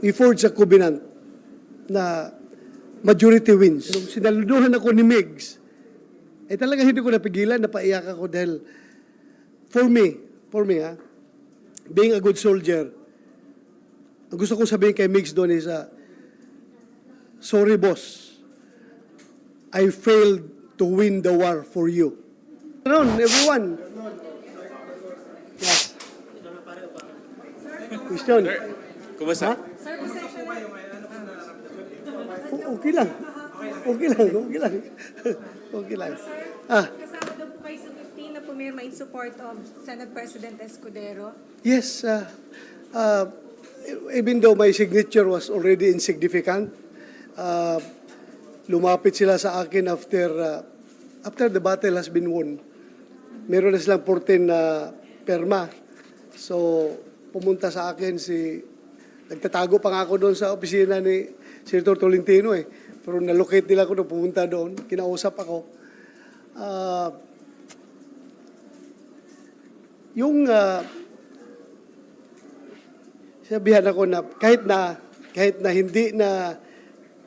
we forged a covenant na majority wins. Nung sinaluduhan ako ni Migs, eh talagang hindi ko napigilan, napaiyak ako dahil for me, for me ha, being a good soldier, ang gusto kong sabihin kay Migs doon is, uh, sorry boss, I failed to win the war for you. Ron, everyone. Yes. Question. Kumusta? Ha? Okay lang. Okay lang, okay lang. Okay lang. Ah, Kasama daw po kayo sa 15 na pumirma in support of Senate President Escudero. yes, uh, uh, even though my signature was already insignificant, uh, lumapit sila sa akin after uh, after the battle has been won. Meron na silang 14 na perma. So, pumunta sa akin si Nagtatago pa nga ako doon sa opisina ni Senator Tolentino eh. Pero nalocate nila ako nung pumunta doon. Kinausap ako. Ah, yung ah, sabihan ako na kahit na kahit na hindi na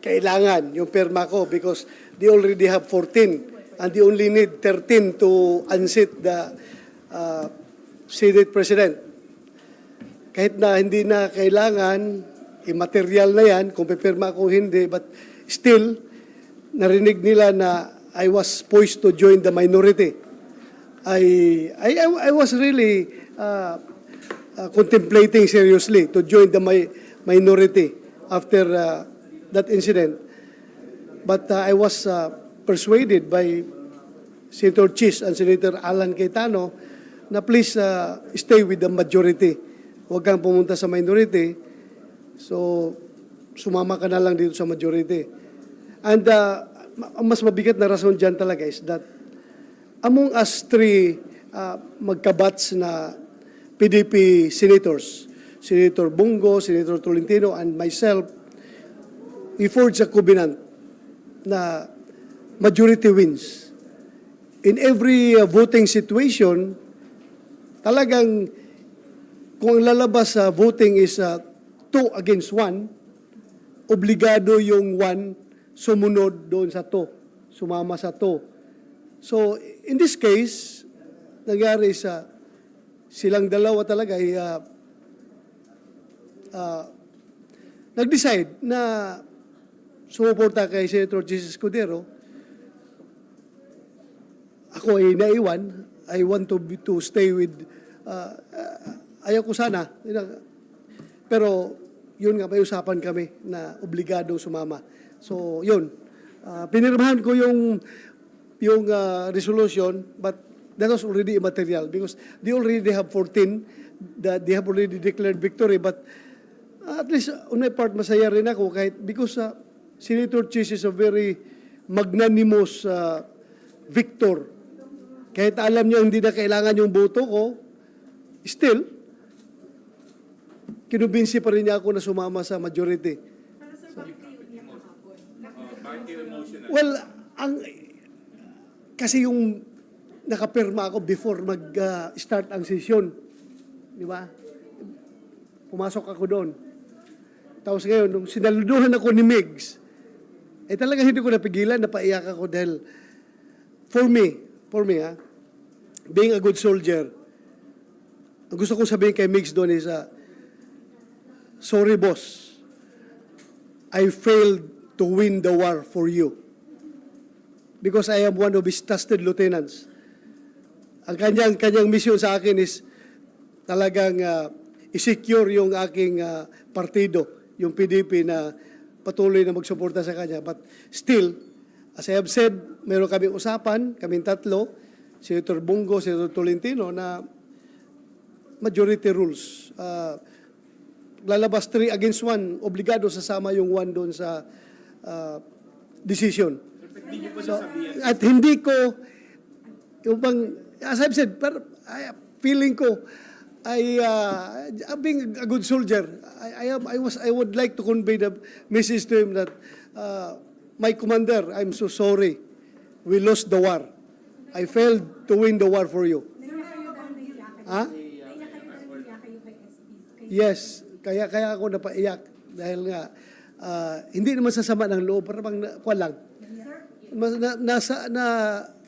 kailangan yung perma ko because they already have 14 and they only need 13 to unseat the uh, Senate President kahit na hindi na kailangan, immaterial na yan, kung pipirma ko hindi, but still, narinig nila na I was poised to join the minority. I, I, I was really uh, uh, contemplating seriously to join the mi- minority after uh, that incident. But uh, I was uh, persuaded by Senator Chis and Senator Alan Cayetano na please uh, stay with the majority. Huwag kang pumunta sa minority. So, sumama ka na lang dito sa majority. And uh, mas mabigat na rason dyan talaga is that among us three uh, magkabats na PDP senators, Senator Bungo, Senator Tolentino, and myself, we forged a covenant na majority wins. In every uh, voting situation, talagang kung lalabas sa voting is uh, two against one, obligado yung one sumunod doon sa to, sumama sa to. So, in this case, nangyari sa silang dalawa talaga ay uh, uh, nag-decide na sumuporta kay Senator Jesus Escudero. Ako ay naiwan. I want to be, to stay with uh, uh, ayaw ko sana. Pero yun nga, may usapan kami na obligado sumama. So, yun. Uh, pinirmahan ko yung yung uh, resolution, but that was already immaterial because they already have 14 that they have already declared victory. But uh, at least on my part, masaya rin ako kahit because uh, Senator Chis is a very magnanimous uh, victor. Kahit alam niya hindi na kailangan yung boto ko, still, kinubinsi pa rin niya ako na sumama sa majority. Emotional? Well, ang kasi yung nakapirma ako before mag-start ang session. Di ba? Pumasok ako doon. Tapos ngayon, nung sinaluduhan ako ni Migs, eh talagang hindi ko napigilan, napaiyak ako dahil for me, for me ha, being a good soldier, ang gusto kong sabihin kay Migs doon is, uh, sorry boss, I failed to win the war for you because I am one of his trusted lieutenants. Ang kanyang, kanyang mission sa akin is talagang uh, i-secure yung aking uh, partido, yung PDP na patuloy na magsuporta sa kanya. But still, as I have said, meron kaming usapan, kaming tatlo, Senator Bungo, Senator Tolentino, na majority rules. Uh, lalabas 3 against 1, obligado sasama yung 1 doon sa uh, decision. So, at hindi ko, yung bang, as I've said, pero, I, feeling ko, I, uh, being a good soldier, I, I, am, I, was, I would like to convey the message to him that, uh, my commander, I'm so sorry. We lost the war. I failed to win the war for you. Kay Yes, kaya kaya ako napaiyak. Dahil nga, ah, hindi naman sasama ng loob, parang bang, na, kuwan lang. Mas, na, nasa, na,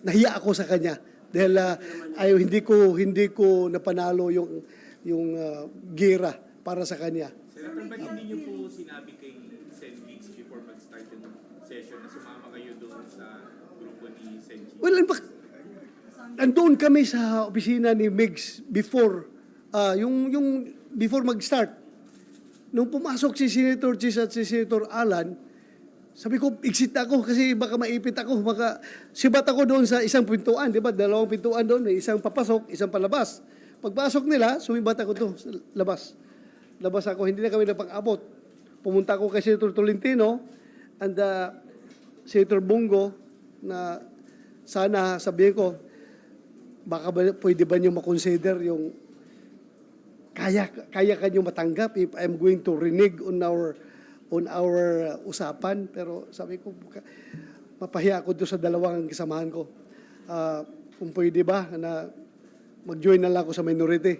nahiya ako sa kanya. Dahil ah, ayaw, hindi ko, hindi ko napanalo yung, yung ah, gira para sa kanya. Senator, ba't hindi niyo po sinabi kay Sen. Vigs before mag-start yung session na sumama kayo doon sa grupo ni Sen. G? Well, in fact, andun kami sa opisina ni Migs before, ah, yung, yung before mag-start. Nung pumasok si Senator Chis at si Senator Alan, sabi ko, exit ako kasi baka maipit ako. Baka, sibat ako doon sa isang pintuan, di ba? Dalawang pintuan doon, may isang papasok, isang palabas. Pagpasok nila, sumibat ako to sa labas. Labas ako, hindi na kami napag-abot. Pumunta ako kay Senator Tolentino and uh, Senator Bungo na sana sabihin ko, baka ba, pwede ba niyo makonsider yung kaya kaya kanyo matanggap if I'm going to renege on our on our uh, usapan. Pero sabi ko mapahiya ako doon sa dalawang kasamahan ko. Ah, kung pwede ba na mag-join na lang ako sa minority.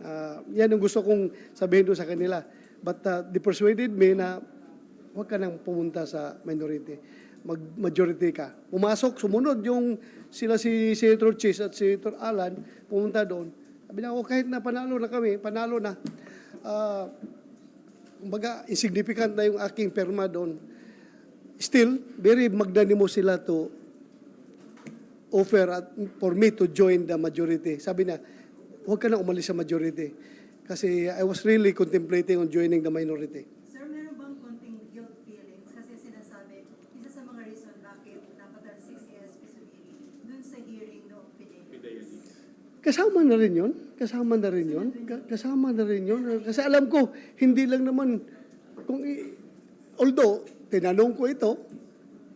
Ah, yan ang gusto kong sabihin doon sa kanila. But uh, they persuaded me na huwag ka nang pumunta sa minority. Mag-majority ka. Pumasok sumunod yung sila si Senator Chase at Senator Alan pumunta doon sabi niya, oh, kahit na panalo na kami, panalo na, ah, kumbaga, insignificant na yung aking perma doon. Still, very magnanimous sila to offer at, for me to join the majority. Sabi niya, huwag ka na umalis sa majority. Kasi I was really contemplating on joining the minority. Sir, meron bang konting guilt feelings? Kasi sinasabi, isa sa mga reason bakit napatalsik si SP Subiri dun sa hearing no Pinay. Fidelis. Kasama na rin yun. Kasama na rin yun. Ka- Kasama na rin yun. Kasi alam ko, hindi lang naman, kung i- although, tinanong ko ito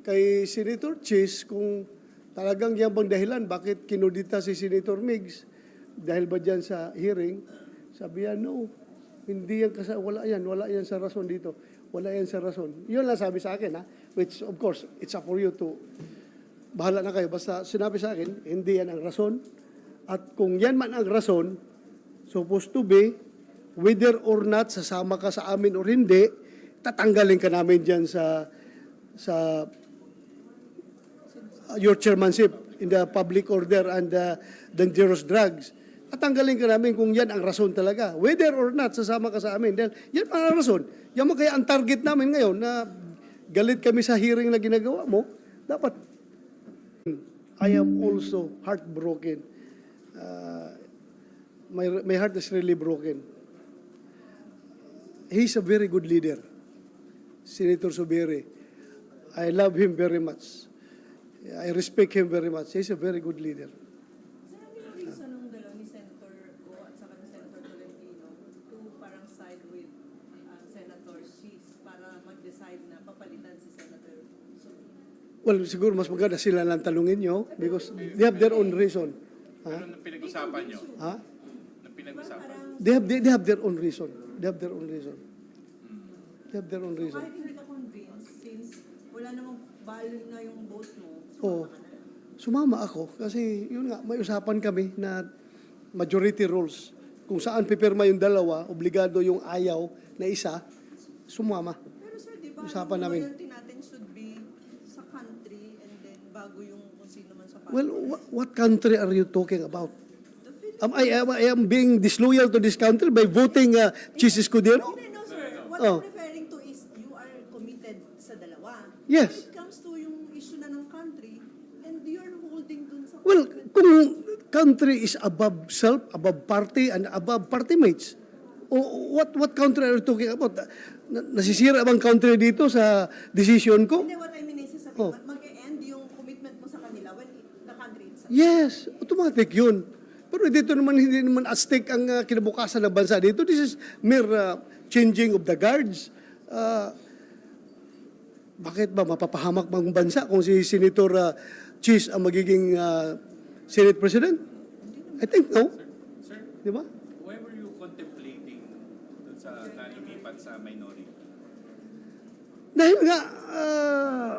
kay Senator Chase kung talagang yan bang dahilan bakit kinudita si Senator Migs dahil ba dyan sa hearing, sabi yan, no, hindi yan kasi wala yan, wala yan sa rason dito. Wala yan sa rason. Yun lang sabi sa akin, ha? Which, of course, it's up for you to bahala na kayo. Basta sinabi sa akin, hindi yan ang rason. At kung yan man ang rason, supposed to be, whether or not sasama ka sa amin or hindi, tatanggalin ka namin dyan sa sa uh, your chairmanship in the public order and the dangerous drugs. Tatanggalin ka namin kung yan ang rason talaga. Whether or not sasama ka sa amin. Dahil yan ang rason. Yan mo kaya ang target namin ngayon na galit kami sa hearing na ginagawa mo, dapat I am also heartbroken. Uh, my, my heart is really broken. He's a very good leader, Senator Subiri. I love him very much. I respect him very much. He's a very good leader. Well, siguro mas maganda sila lang talungin nyo because they have their own reason. Ha? nang pinag-usapan niyo? Ha? Nang pinag-usapan? They have, they, they have their own reason. They have their own reason. They have their own So reason. kahit hindi ka convinced, since wala namang value na yung vote mo, Oo. sumama lang. Sumama ako kasi yun nga, may usapan kami na majority rules. Kung saan pipirma yung dalawa, obligado yung ayaw na isa, sumama. Pero sir, di ba, Usapan namin. loyalty Well, what, what country are you talking about? Am I, am, I am being disloyal to this country by voting uh, Chis Escudero? Hindi, no, sir. What Oh. I'm referring to is you are committed sa dalawa. Yes. When it comes to yung issue na ng country, and you're holding dun sa... Well, kung country is above self, above party, and above party mates, o what what country are you talking about? Na, nasisira bang country dito sa decision ko? Hindi, what I mean is, sa Oh. mag-e-end yung commitment mo sa kanila when it- the country itself. Yes, automatic yun. Pero dito naman, hindi naman at stake ang uh, kinabukasan ng bansa dito. This is mere uh, changing of the guards. Uh, bakit ba mapapahamak bang bansa kung si Senator uh, Cheese ang magiging uh, Senate President? I think no. Sir, Di ba? why were you contemplating dun sa nalumipat sa minority? Dahil nga, ah,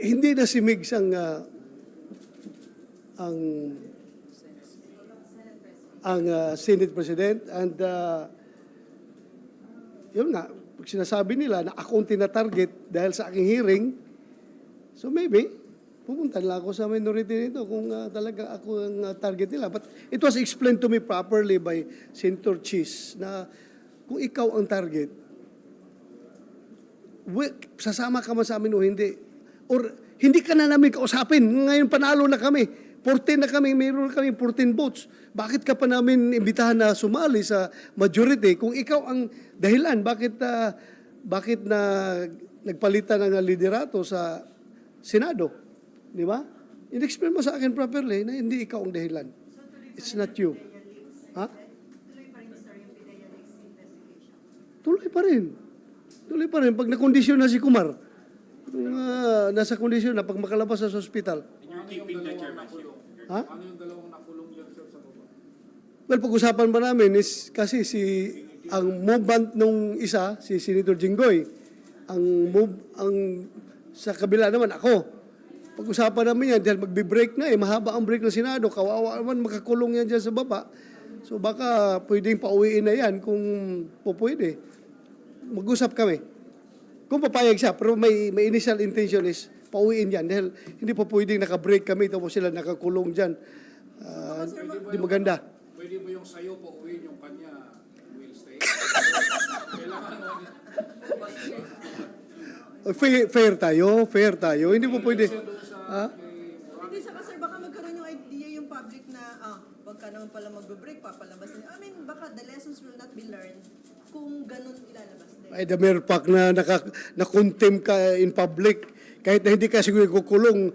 hindi na si Migs ang, ah, ang, ang ah, Senate President and ah, yun nga, sinasabi nila na ako ang tina-target dahil sa aking hearing, so maybe, pupunta lang ako sa minority nito kung ah, talaga ako ang ah, target nila. But it was explained to me properly by Senator Cheese na kung ikaw ang target, we- sasama ka man sa amin o hindi. Or hindi ka na namin kausapin. Ngayon panalo na kami. 14 na kami, mayroon kami 14 votes. Bakit ka pa namin imbitahan na sumali sa majority kung ikaw ang dahilan? Bakit ah, bakit na nagpalitan ng liderato sa Senado? Di ba? In-explain mo sa akin properly na hindi ikaw ang dahilan. It's not you. Ha? Tuloy pa rin. Tuloy pa rin. Pag nakondisyon na si Kumar, ah, nasa kondisyon na pag makalabas sa ospital. Keeping the chairmanship. Ha? Ano yung dalawang nakulong dyan, sir, sa baba? Well, pag-usapan pa namin is kasi si ang movement nung isa, si Senator Jinggoy, ang move, ang sa kabila naman ako. Pag-usapan namin yan dahil magbe-break na eh, mahaba ang break ng Senado, kawawa naman makakulong yan dyan sa baba. So baka pwedeng pauwiin na yan kung po pwede. Mag-usap kami. Kung papayag siya, pero may, may initial intention is pauwiin yan dahil hindi pa pwedeng naka-break kami tapos sila nakakulong dyan. Ah, di maganda. Pwede ba yung sayo po uwiin yung kanya will stay? Kailangan mo. Fair, fair tayo, fair tayo. Hindi po pwede. Ha? Hindi sa sir, baka magkaroon yung idea yung public na, ah, wag ka naman pala magbe-break, papalabas nila. I mean, baka the lessons will not be learned kung ganun ilalabas din. Ay, the mere fact na naka, na-contempt ka in public, kahit na hindi ka siguro kukulong,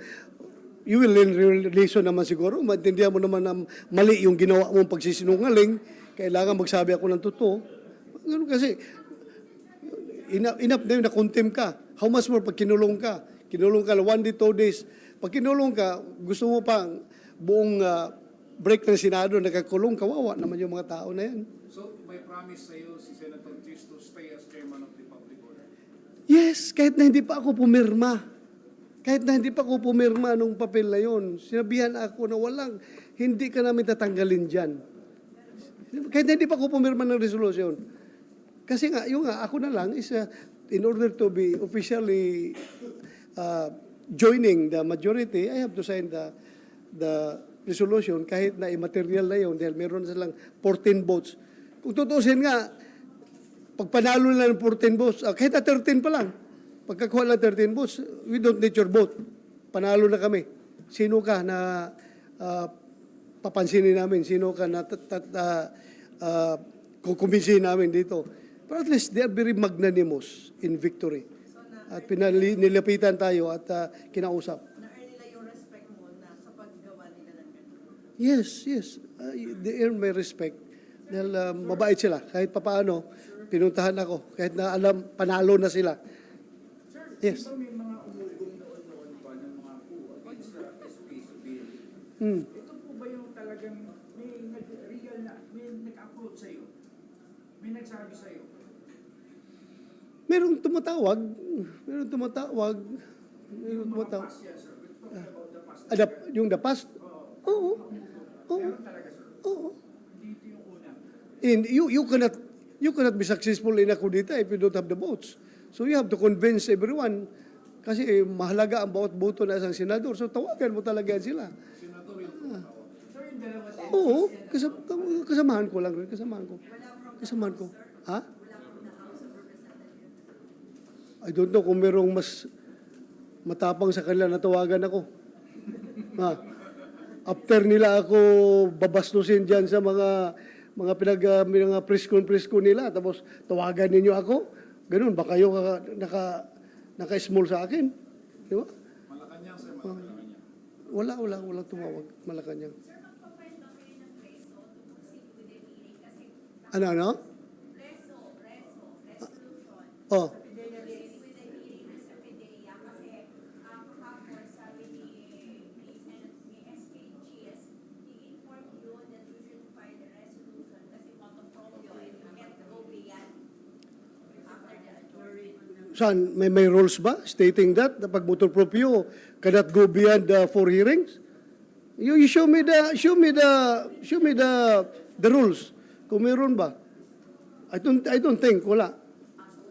you will learn real lesson naman siguro. Maintindihan mo naman na mali yung ginawa mong pagsisinungaling. Kailangan magsabi ako ng totoo. Ganun kasi, enough, enough na yun, na-contempt ka. How much more pag kinulong ka? Kinulong ka one day, two days. Pag kinulong ka, gusto mo pa buong ah, break ng Senado, nakakulong, kawawa naman yung mga tao na yan. So, may promise sa'yo si Senator Chis to stay as chairman of the public order. Yes, kahit na hindi pa ako pumirma. Kahit na hindi pa ako pumirma nung papel na yon, sinabihan ako na walang, hindi ka namin tatanggalin dyan. Kahit na hindi pa ako pumirma ng resolution. Kasi nga, yung nga, ako na lang is, uh, in order to be officially uh, joining the majority, I have to sign the, the resolution kahit na immaterial na yun dahil meron silang 14 votes. Kung tutusin nga, pag panalo na ng 14 votes, ah, kahit na 13 pa lang, pagkakuha lang 13 votes, we don't need your vote. Panalo na kami. Sino ka na ah, papansinin namin? Sino ka na ah, ah, kukumbinsihin namin dito? But at least they are very magnanimous in victory. At pinali, nilapitan tayo at ah, kinausap. Na-earn nila yung respect mo na sa paggawa nila ng ganun. Yes, yes. Uh, they earn my respect. Dahil uh, mabait sila. Kahit papaano, pinuntahan ako. Kahit na alam, panalo na sila. Yes. Di ba may mga umugong noon-noon pa ng mga po against the SP bill? Mm. Ito po ba yung talagang may nag-real na, may nag-upload sa'yo? May nagsabi sa'yo? Merong tumatawag. Merong tumatawag. Merong tumatawag. Past yan, sir. The past. The- yung the past? Oo. Oo. Oo. Hindi ito yung una. And you, you cannot you cannot be successful in a d'etat if you don't have the votes. So you have to convince everyone kasi eh, mahalaga ang bawat boto na isang senador. So tawagan mo talaga yan sila. Senador yung din. Oo, kasam, kasamahan ko lang rin, kasamahan ko. Kasamahan ko. Ha? I don't know kung merong mas matapang sa kanila na tawagan ako. Ha? After nila ako babastusin dyan sa mga mga pinag uh, mga preskon presko nila tapos tawagan ninyo ako. Ganun ba kayo ka- naka naka small sa akin? Di ba? Malacanang, sir. Malacanang. Wala, wala, wala tumawag. Malacanang. Ano, ano? Oh. Saan? May, may rules ba stating that? Na pag motor proprio cannot go beyond the four hearings? You, you show me the show me the show me the the rules. Kung meron ba? I don't I don't think wala.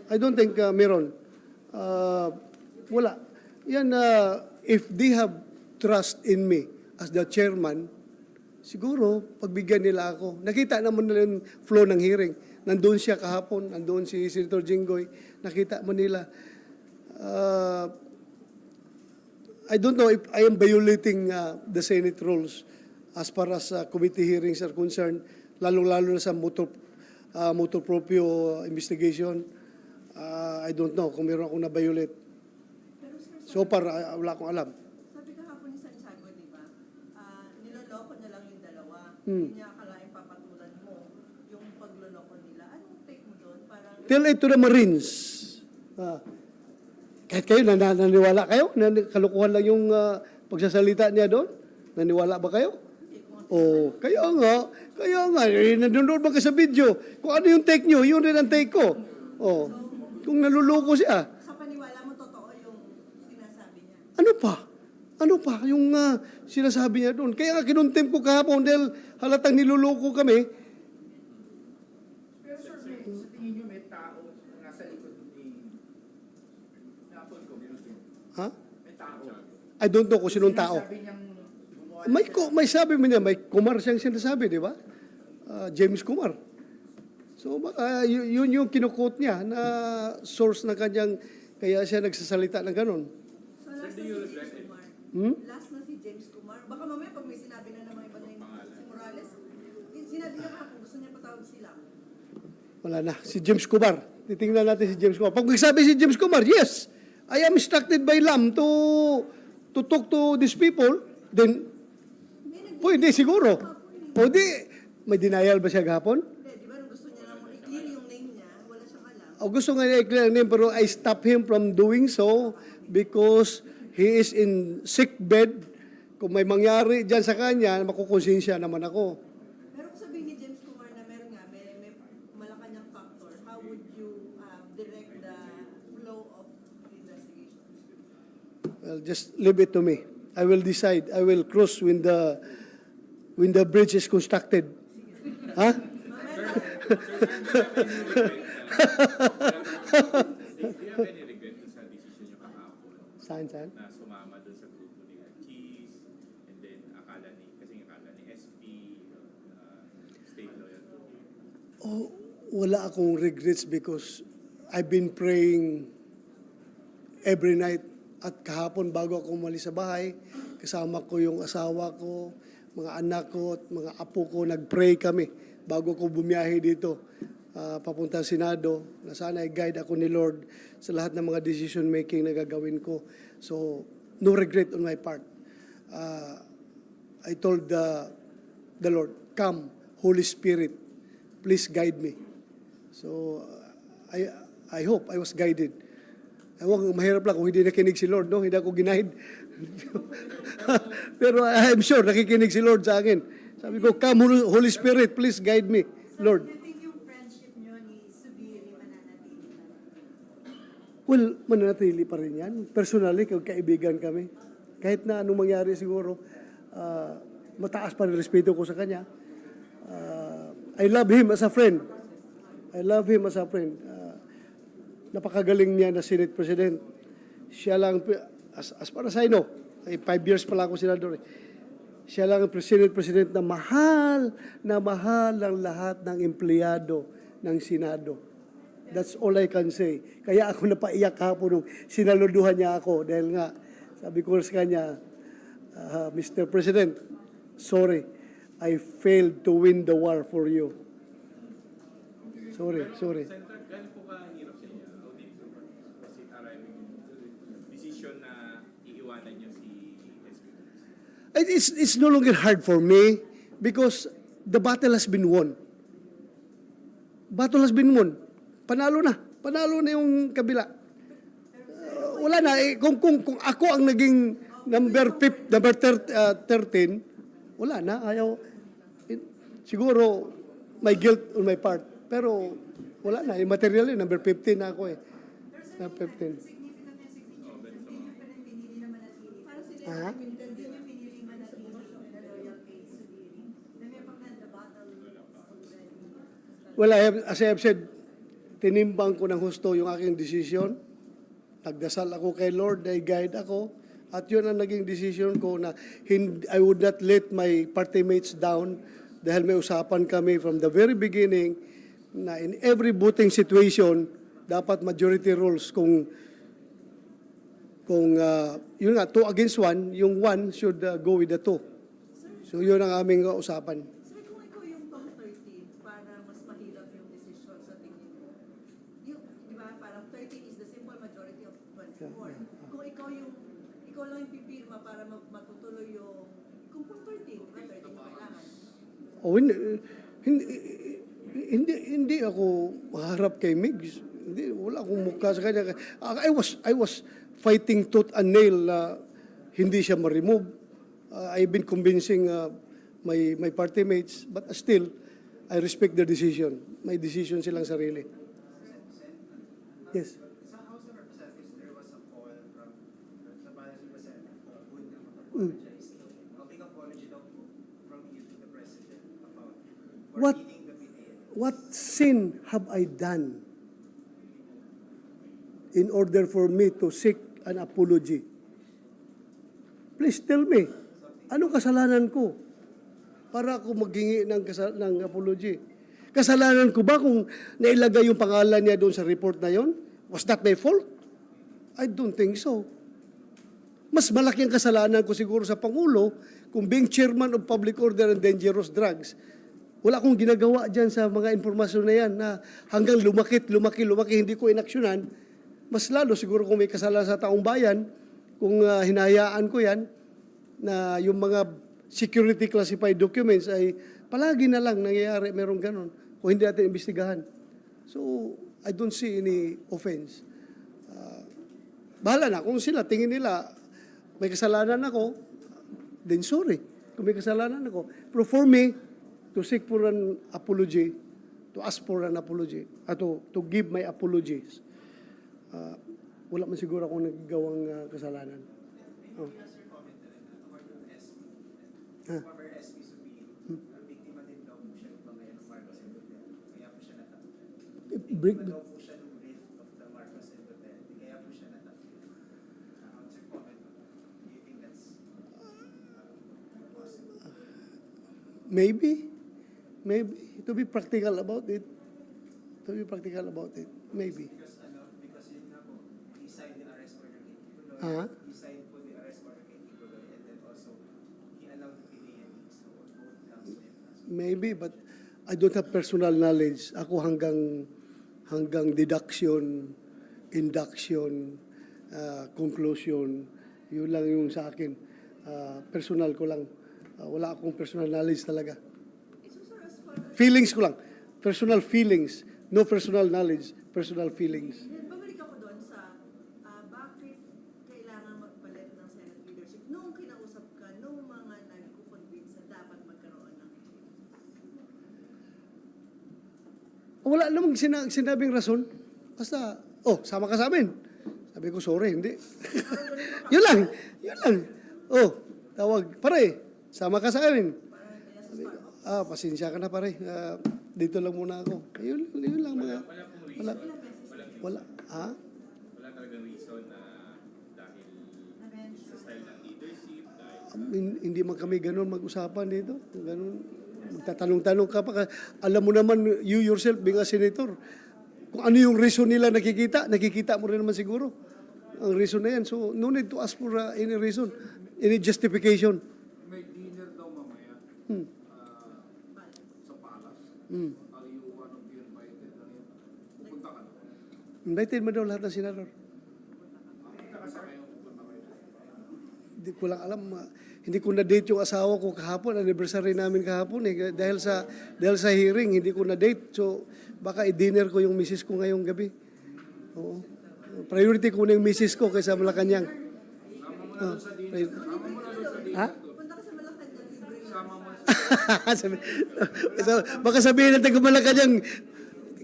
I don't think uh, meron. Uh, wala. Yan, uh, if they have trust in me as the chairman, siguro, pagbigyan nila ako. Nakita naman nila yung flow ng hearing. Nandun siya kahapon, nandun si Senator Jinggoy. Nakita mo nila. Uh, I don't know if I am violating uh, the Senate rules as far as uh, committee hearings are concerned, lalo-lalo na sa motor, uh, motor proprio investigation. Uh, I don't know kung meron akong na-violate. So far, uh, wala akong alam. sabi kahapon ni Santiago, di ba? Ah, niloloko niya lang yung dalawa. Hmm. Hindi niya akalain papatulan mo yung pagloloko nila. Anong take mo doon? Parang Tell it to the Marines. Ah, kahit kayo, nan- naniwala kayo? Na kalukuhan lang yung ah, pagsasalita niya doon? Naniwala ba kayo? Oh, kaya nga, kaya nga, eh, nanonood ba kayo sa video? Kung ano yung take nyo, yun rin ang take ko. Oh, kung naluloko siya, sa paniwala mo totoo yung sinasabi niya. ano pa? Ano pa yung ah, sinasabi niya doon? Kaya nga kinontempt ko kahapon dahil halatang niluloko kami. Pero sir, may, sa tingin nyo may tao na nasa likod ni Napol ko, meron din. Ha? May tao. I don't know kung sinong tao. May, ko, may sabi mo niya, may Kumar siyang sinasabi, di ba? Ah, James Kumar. So, baka y- yun yung kinukot niya na source ng kanyang, kaya siya nagsasalita ng ganun. So last na si James Kumar. Hmm? Last na si James Kumar. Baka mamaya pag may sinabi na naman iba na yung si Morales, sinabi niya kahapon, gusto niya patawag sila. Wala na. Si James Kumar. Titingnan natin si James Kumar. Pag nagsabi si James Kumar, yes, I am instructed by LAM to to talk to these people, then pwede siguro. O di, may denial ba siya gahapon? Ba nung gusto. O nga niya i-clear name, pero I stop him from doing so because he is in sick bed. Kung may mangyari dyan sa kanya, makukonsensya naman ako. Pero kung sabihin ni James Kumar na meron nga, may, may malakanyang factor, how would you um, direct the flow of the investigation? Well, just leave it to me. I will decide. I will cross when the when the bridge is constructed. Ha? Kahapon Saan, saan? na sumama dun sa grupo ni Cheese and then akala ni, kasi akala ni SP, Oh, wala akong regrets because I've been praying every night at kahapon bago ako umalis sa bahay, kasama ko yung asawa ko, mga anak ko at mga apo ko, nag-pray kami bago ko bumiyahe dito ah, papunta sa Senado na sana i-guide ako ni Lord sa lahat ng mga decision making na gagawin ko. So, no regret on my part. Ah, I told the, the Lord, come, Holy Spirit, please guide me. So, I, I hope I was guided. Ewan, mahirap lang kung hindi nakinig si Lord, no? Hindi ako ginaid. Pero I'm sure nakikinig si Lord sa akin. Sabi ko, come Holy- Spirit, please guide me, So, Lord. do you think yung friendship nyo ni Subiri mananatili pa? Well, mananatili pa rin yan. Personally, kaibigan kami. Kahit na anong mangyari siguro, ah, mataas pa rin respeto ko sa kanya. Ah, I love him as a friend. I love him as a friend. Ah, napakagaling niya na Senate President. Siya lang, as, as far as I know, ay five years pa lang ako senador eh. Siya lang ang Senate President na mahal, na mahal ang lahat ng empleyado ng Senado. That's all I can say. Kaya ako napaiyak hapon nung sinaluduhan niya ako dahil nga, sabi ko sa kanya, "Ah, Mr. President, sorry, I failed to win the war for you. Sorry, sorry. Senator, gaano po kahirap sa inyo? How difficult po? Kasi arriving decision na iiwanan niyo si SP. It- It's, it's no longer hard for me because the battle has been won. Battle has been won. Panalo na. Panalo na yung kabila. Uh, wala na. Eh, kung, kung, kung ako ang naging number, fif, number thir- uh, 13, wala na. Ayaw. Eh, siguro, may guilt on my part. Pero wala na. Yung material yun, number 15 na ako eh. Number 15. Significant na significant. Hindi nyo pa rin pinili na manatili. Parang sila Ha? yung Hindi nyo pinili manatili na loyal kay Subiri. Na may pagka the battle is already. Well, I have, as I have said, tinimbang ko ng husto yung aking desisyon. Nagdasal ako kay Lord, ay guide ako. At yun ang naging decision ko na hindi, I would not let my party mates down dahil may usapan kami from the very beginning na in every voting situation, dapat majority rules kung kung ah, yun nga, two against one, yung one should ah, go with the two. So yun ang aming usapan. Sir, kung ikaw yung pang 13 para mas mahirap yung decision sa tingin mo, yung, di 13 is the simple majority of 24. Kung ikaw yung, ikaw lang yung pipirma para mag- matutuloy yung, kung pang 13, di ba, 13 yung kailangan. O hindi, hindi, hindi, hindi ako maharap kay Migs. Hindi, wala akong mukha sa kanya. I was, I was fighting tooth and nail na hindi siya ma-remove. Uh, I've been convincing uh, my, my party mates, but still, I respect their decision. May decision silang sarili. Yes. Sa House of Representatives, there was a call from the Palace Representative kung would na mag-apologize. A big apology daw po from you to the President about for What- leading the PDL. What sin have I done in order for me to seek an apology? Please tell me, anong kasalanan ko para ako maghingi ng, kasal- ng apology? Kasalanan ko ba kung nailagay yung pangalan niya doon sa report na yon? Was that my fault? I don't think so. Mas malaki ang kasalanan ko siguro sa Pangulo kung being chairman of public order and dangerous drugs. Wala akong ginagawa dyan sa mga informasyon na yan na hanggang lumakit, lumaki, lumaki, hindi ko inaksyonan. Mas lalo siguro kung may kasalanan sa taong bayan, kung ah, hinahayaan ko yan, na yung mga security classified documents ay palagi na lang nangyayari, merong ganon, kung hindi natin imbestigahan. So, I don't see any offense. Bahala na. Kung sila, tingin nila, may kasalanan ako, then sorry. Kung may kasalanan ako. Pero for me, to seek for an apology, to ask for an apology, at to, to give my apologies, uh, wala man siguro akong naggawang uh, kasalanan. Oh. Yes, sir, comment na rin na according to SP, Ah. former SP Subiri, ang biktima din daw po siya ng bangayan ng Marcos and Duterte. Kaya po siya natakot. Break, po siya ng rift of the Marcos and Duterte. Kaya po siya natakot. Uh, what's your comment on that? Do you think that's uh, possible? maybe, maybe, to be practical about it, to be practical about it, maybe. Because ano, because yun nga po, he signed the arrest order kay Loy. Ah. He signed po the arrest order kay Tito Loy and then also he allowed the PDNE. So on both counts na yun. Maybe, but I don't have personal knowledge. Ako hanggang hanggang deduction, induction, uh, conclusion, yun lang yung sa akin. Uh, personal ko lang. Uh, wala akong personal knowledge talaga. Feelings ko lang. Personal feelings. No personal knowledge. Personal feelings. Then, babalik ako doon sa ah, bakit kailangan magpalit ng Senate leadership noong kinausap ka, noong mga nagko-convince na dapat magkaroon ng Wala namang sina- sinabing rason. Basta, oh, sama ka sa amin. Sabi ko, sorry, hindi. yun lang, yun lang. Oh, tawag, pare, sama ka sa amin. Sabi ko, ah, pasensya ka na pare. Ah, dito lang muna ako. Yun, yun lang mga, Wala wala, ha? Wala talagang reason na dahil sa style ng leadership, dahil sa Hin- Hindi man kami ganun mag-usapan dito. Ganun. Magtatanong-tanong ka pa. Alam mo naman, you yourself being a senator, kung ano yung reason nila nakikita, nakikita mo rin naman siguro. Ang reason na yan. So, no need to ask for uh, any reason, any justification. May dinner daw mamaya Hmm. ah, sa Palace. Hmm. Are you one of the invited? Ano? Pupunta ka na. Invited mo daw lahat ng senador. Hindi ko lang alam. ah, hindi ko na-date yung asawa ko kahapon. Anniversary namin kahapon eh. Dahil sa, dahil sa hearing, hindi ko na-date. So, baka i-dinner ko yung misis ko ngayong gabi. Oo. Priority ko na yung misis ko kaysa Malacanang. Sama mo na Oh, doon sa dinner. pri- Sama mo na doon sa dinner. Ha? Punta ka sa Malacanang, libre na. Sama mo Sabi, so, baka sabihin ng taga Malacanang,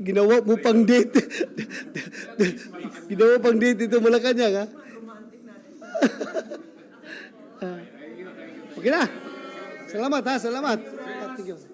ginawa mo pang date. ginawa pang date ito Malacanang, ha? Okay na. Salamat, ha? Salamat. Thank you.